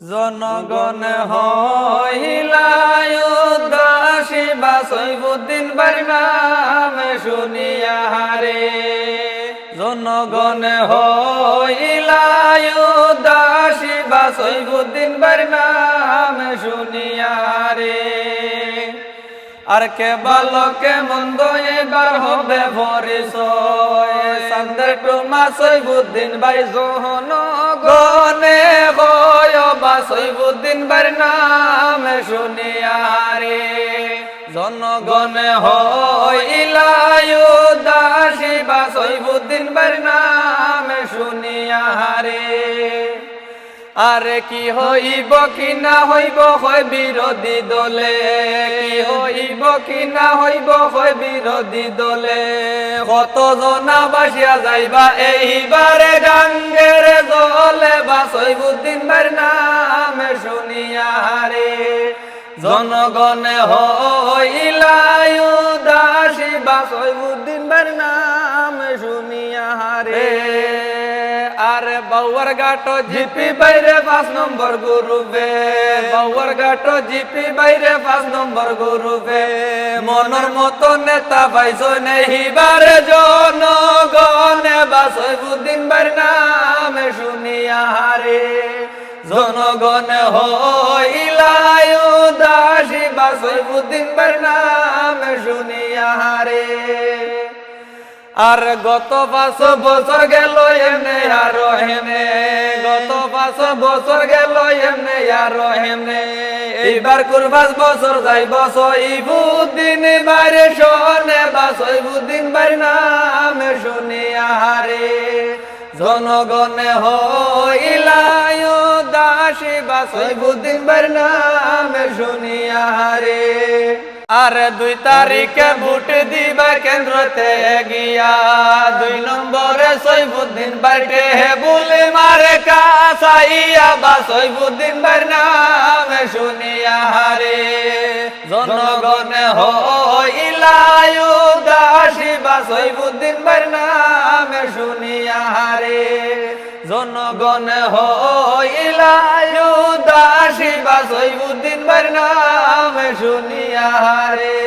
জনগণ হইলায় দাসী বা সৈবুদ্দিন বাড়ি শুনিয়া রে জনগণ হইলায় দাসী বা সৈবুদ্দিন বাড়ি নাম শুনিয়া রে আর কে ভালো কে মন্দ এবার হবে পরিচয়। সন্দের টুমা সৈবুদ্দিন বাই গয় বা সৈবুদ্দিন বার নাম শুনিয়ারে জনগণ হইলায়ু দাসী বা সৈবুদ্দিন বার নাম শুনিয়া আরে কি হইব কি না হইব, হয় বিরোধী দলে। কি হইব কি না হইব, হয় বিরোধী দলে। কত জনা বাসিয়া যাইবা, এইবারে গাঙ্গের দলে বা সৈবুদ্দিন বার নামে শুনিয়া রে জনগণে হইলায়ু দাসী বা সৈবুদ্দিন বার নামে শুনিয়া রে বাউয়ার গাটো জিপি বাইরে পাঁচ নম্বর গুরুবে। বাউয়ার গাটো জিপি বাইরে পাঁচ নম্বর গুরুবে। মনের মতো নেতা পাইছো নেহিবারে জন গনে বাসই বুদ্দিন বার নামে শুনিয়া রে জনগণ হইলায়ু দাসী বাসই বুদ্দিন বার নামে শুনিয়া রে আর গত পাঁচ বছর গেল এমনে আর হেমনে গত পাঁচ বছর গেল এমনে আর হেমনে এইবার কুরবাস বছর যাই বছর ইবুদ্দিন বাইরে, শোনে বাস ইবুদ্দিন বাড়ি নামে শুনিয়া রে জনগণে হইলায় দাসী বাস ইবুদ্দিন বাড়ি নামে শুনিয়া রে আর দুই তারিখে ভোট দিবা কেন্দ্রতে গিয়া দুই নম্বরে সৈবুদ্দিন বাড়িতে বলে মারে কাসাইয়া বা সৈবুদ্দিন বাড়ি নামে শুনিয়া রে জনগণ হইলায়ু দাসী বা সৈবুদ্দিন বাড়ি নামে শুনিয়া রে জনগণ হইলায়ু দাসী বা সৈবুদ্দিন বাড়ি নামে শুনিয়া রে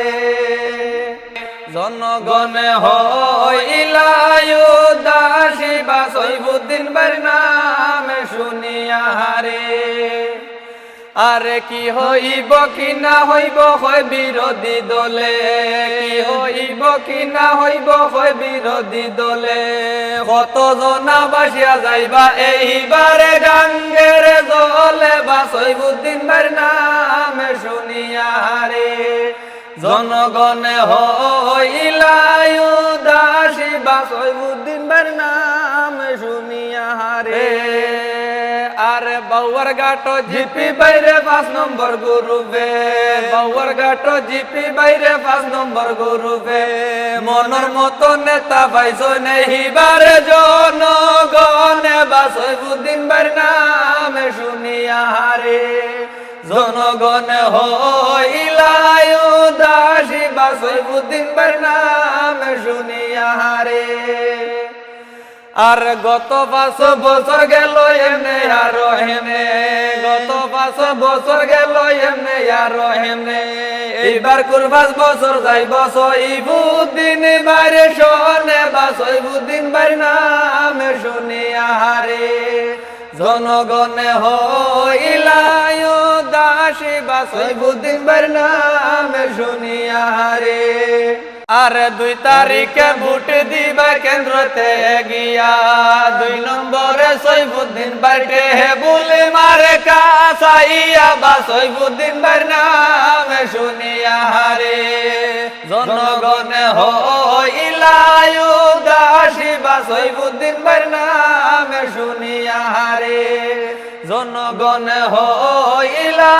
জনগণ হইলায়ু বা সৈবুদ্দিন শুনিয়া আরে কি হইব কি না হইব হয় বিরোধী দলে। কি হইব কি না হইব হয় বিরোধী দলে। কত জনা বাসিয়া যাইবা এইবারে গাঙ্গের জলে বা সৈবুদ্দিন বার নামে শুনিয়া রে জনগণ হইলায়ু বাউয়ার গাটো জিপি বাইরে পাঁচ নম্বর গুরুবে। বাউয়ার গাটো জিপি বাইরে পাঁচ নম্বর গুরুবে। মনের মতো নেতা পাইছো নেহিবারে জন গনে বাসই বুদ্দিন বার নামে শুনিয়া রে জনগণ হইলায়ু দাসী বাসই বুদ্দিন বার নামে শুনিয়া রে আর গত পাঁচ বছর গেল এমনে আর হেমনে গত পাঁচ বছর গেল এমনে আর হেমনে এইবার কুরবাস বছর যাই বছর ইবুদ্দিন বাইরে শোনে বাস ইবুদ্দিন বাড়ি নামে শুনিয়া রে জনগণ হইলায়ু দাসী বাস ইবুদ্দিন বাড়ি নামে শুনিয়া রে আর দুই তারিখে ভোট দিবা কেন্দ্রতে গিয়া। দুই নম্বরে সৈবুদ্দিন বাড়িতে বলে মারে কাসাইয়া বা সৈবুদ্দিন বাড়ি নামে শুনিয়া রে জনগণ হইলায়ু দাসী বা সৈবুদ্দিন বাড়ি নামে শুনিয়া রে জনগণ হইলা